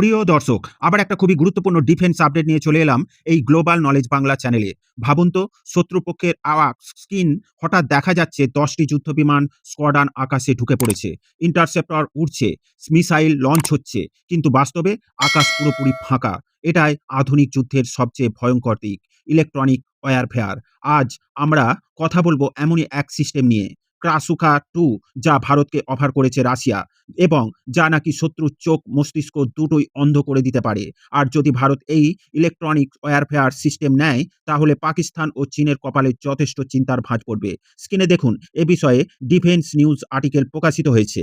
প্রিয় দর্শক, আবার একটা খুবই গুরুত্বপূর্ণ ডিফেন্স আপডেট নিয়ে চলে এলাম এই গ্লোবাল নলেজ বাংলা চ্যানেলে ভাবুন তো, শত্রুপক্ষের আওয়াজ স্কিন হঠাৎ দেখা যাচ্ছে দশটি যুদ্ধবিমান স্কোয়াডান আকাশে ঢুকে পড়েছে। ইন্টারসেপ্টর উড়ছে মিসাইল লঞ্চ হচ্ছে, কিন্তু বাস্তবে আকাশ পুরোপুরি ফাঁকা। এটাই আধুনিক যুদ্ধের সবচেয়ে ভয়ঙ্কর দিক ইলেকট্রনিক ওয়ারফেয়ার আজ আমরা কথা বলব এমনই এক সিস্টেম নিয়ে। ক্রাসুকা টু, যা ভারতকে অফার করেছে রাশিয়া এবং যা নাকি শত্রুর চোখ মস্তিষ্ক দুটোই অন্ধ করে দিতে পারে। আর যদি ভারত এই ইলেকট্রনিক ওয়ারফেয়ার সিস্টেম নেয়, তাহলে পাকিস্তান ও চীনের কপালে যথেষ্ট চিন্তার ভাঁজ পড়বে। স্ক্রিনে দেখুন, এ বিষয়ে ডিফেন্স নিউজ আর্টিকেল প্রকাশিত হয়েছে।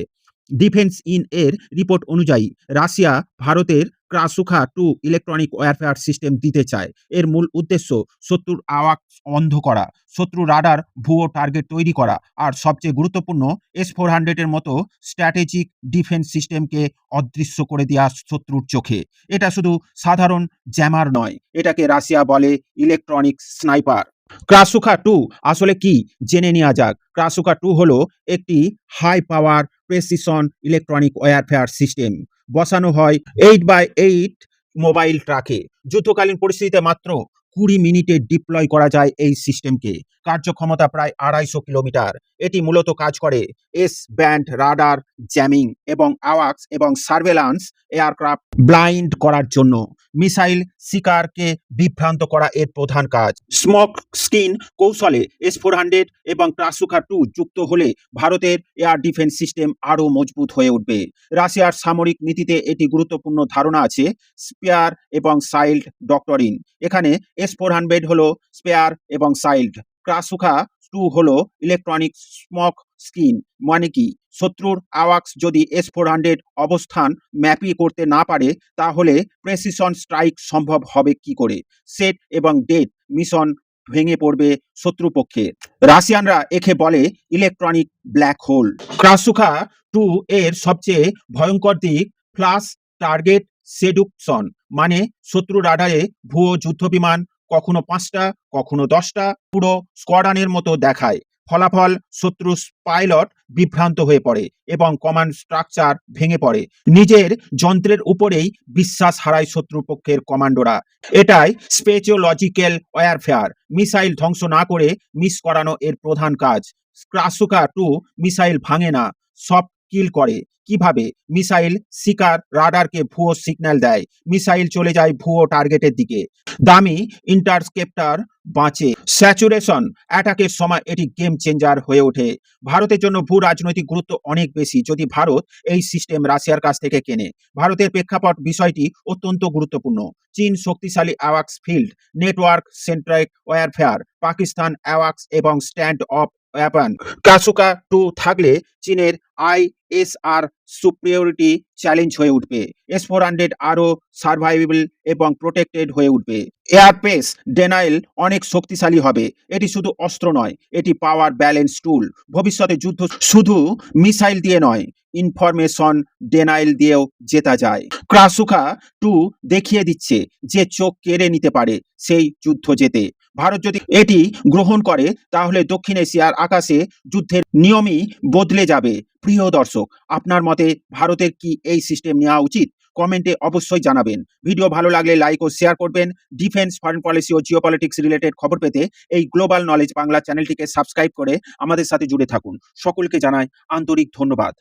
ডিফেন্স ইন এর রিপোর্ট অনুযায়ী রাশিয়া ভারতের Krasukha two electronic warfare system দিতে চায়। এর মূল উদ্দেশ্য শত্রুর আওয়াজ অন্ধ করা, শত্রু রাডার ভুয়ো টার্গেট তৈরি করা, আর সবচেয়ে গুরুত্বপূর্ণ এস ফোর হান্ড্রেডের মতো স্ট্র্যাটেজিক ডিফেন্স সিস্টেমকে অদৃশ্য করে দেওয়া শত্রুর চোখে। এটা শুধু সাধারণ জ্যামার নয়, এটাকে রাশিয়া বলে ইলেকট্রনিক স্নাইপার ক্রাসুখা টু আসলে কি? জেনে নেওয়া যাক। ক্রাসুকা টু হলো একটি high power precision electronic warfare system বসানো হয় এইট বাই এইট মোবাইল ট্রাকে যুদ্ধকালীন পরিস্থিতিতে মাত্র কুড়ি মিনিটে ডিপ্লয় করা যায় এই সিস্টেমকে কার্যক্ষমতা প্রায় আড়াইশো কিলোমিটার। এটি মূলত কাজ করে এস ব্যান্ড রাডার জ্যামিং এবং আওয়াক্স এবং সার্ভেলান্স এয়ারক্রাফট ব্লাইন্ড করার জন্য। মিসাইল শিকারকে বিভ্রান্ত করা এর প্রধান কাজ। স্মক স্কিন কৌশলে এস ফোর হান্ড্রেড এবং ক্রাসুকা টু যুক্ত হলে ভারতের এয়ার ডিফেন্স সিস্টেম আরও মজবুত হয়ে উঠবে। রাশিয়ার সামরিক নীতিতে এটি গুরুত্বপূর্ণ ধারণা আছে, স্পেয়ার এবং সাইল্ড ডক্টরিন। এখানে এস ফোর হান্ড্রেড হল স্পেয়ার এবং সাইল্ড ক্রাসুকা টু হলো ইলেকট্রনিক স্মক স্কিন মানে কি? শত্রুর আওয়াক্স যদি এস ফোর হান্ড্রেড অবস্থান ম্যাপি করতে না পারে, তাহলে প্রেসিশন স্ট্রাইক সম্ভব হবে কি করে? সেট এবং ডেট মিশন ভেঙে পড়বে শত্রুপক্ষে। রাশিয়ানরা একে বলে electronic black hole Krasukha two এর সবচেয়ে ভয়ঙ্কর দিক ফ্লাশ টার্গেট সেডুকশন মানে শত্রু রাডারে ভুয়ো যুদ্ধবিমান কখনো পাঁচটা, কখনো দশটা, পুরো স্কোয়াডানের মতো দেখায়। ফলাফল শত্রু পাইলট বিভ্রান্ত হয়ে পড়ে এবং কমান্ড স্ট্রাকচার ভেঙে পড়ে। নিজের যন্ত্রের উপরেই বিশ্বাস হারায় শত্রুপক্ষের কমান্ডোরা। এটাই স্পেচিওলজিক্যাল ওয়ারফেয়ার। মিসাইল ধ্বংস না করে মিস করানো এর প্রধান কাজ। ক্রাসুকা টু মিসাইল ভাঙে না। সব কিল করে। কীভাবে? মিসাইল শিকার রাডারকে ভুয়ো সিগন্যাল দেয়। মিসাইল চলে যায় ভুয়ো টার্গেটের দিকে। দামি ইন্টারস্কেপ্টার বাঁচে। স্যাচুরেশন অ্যাটাকের সময় এটি গেম চেঞ্জার হয়ে ওঠে। ভারতের জন্য ভূ রাজনৈতিক গুরুত্ব অনেক বেশি। যদি ভারত এই সিস্টেম রাশিয়ার কাছ থেকে কেনে, ভারতের প্রেক্ষাপট বিষয়টি অত্যন্ত গুরুত্বপূর্ণ। চীন শক্তিশালী অ্যাওয়াক্স ফিল্ড, নেটওয়ার্ক সেন্ট্রাইক ওয়ারফেয়ার, পাকিস্তান অ্যাওয়াক্স এবং স্ট্যান্ড অফ ওয়াপন কাসুকা টু থাকলে চীনের আইএসআর সুপ্রিয়রিটি চ্যালেঞ্জ হয়ে উঠবে। এস ফোর হান্ড্রেড আরও সার্ভাইভেবল এবং প্রোটেক্টেড হয়ে উঠবে। এয়ারপেস ডেনাইল অনেক শক্তিশালী হবে। এটি শুধু অস্ত্র নয়, এটি পাওয়ার ব্যালেন্স টুল ভবিষ্যতে যুদ্ধ শুধু মিসাইল দিয়ে নয় ইনফরমেশন ডেনাইল দিয়েও জেতা যায়। ক্রাসুকা টু দেখিয়ে দিচ্ছে যে চোখ কেড়ে নিতে পারে সেই যুদ্ধ জেতে। ভারত যদি এটি গ্রহণ করে, তাহলে দক্ষিণ এশিয়ার আকাশে যুদ্ধের নিয়মই বদলে যাবে। প্রিয় দর্শক, আপনার মতে ভারতের কি এই সিস্টেম নেওয়া উচিত? কমেন্টে অবশ্যই জানাবেন। ভিডিও ভালো লাগলে লাইক ও শেয়ার করবেন। ডিফেন্স ফরেন পলিসি ও জিও পলিটিক্স রিলেটেড খবর পেতে এই গ্লোবাল নলেজ বাংলা চ্যানেলটিকে সাবস্ক্রাইব করে আমাদের সাথে জুড়ে থাকুন। সকলকে জানাই আন্তরিক ধন্যবাদ।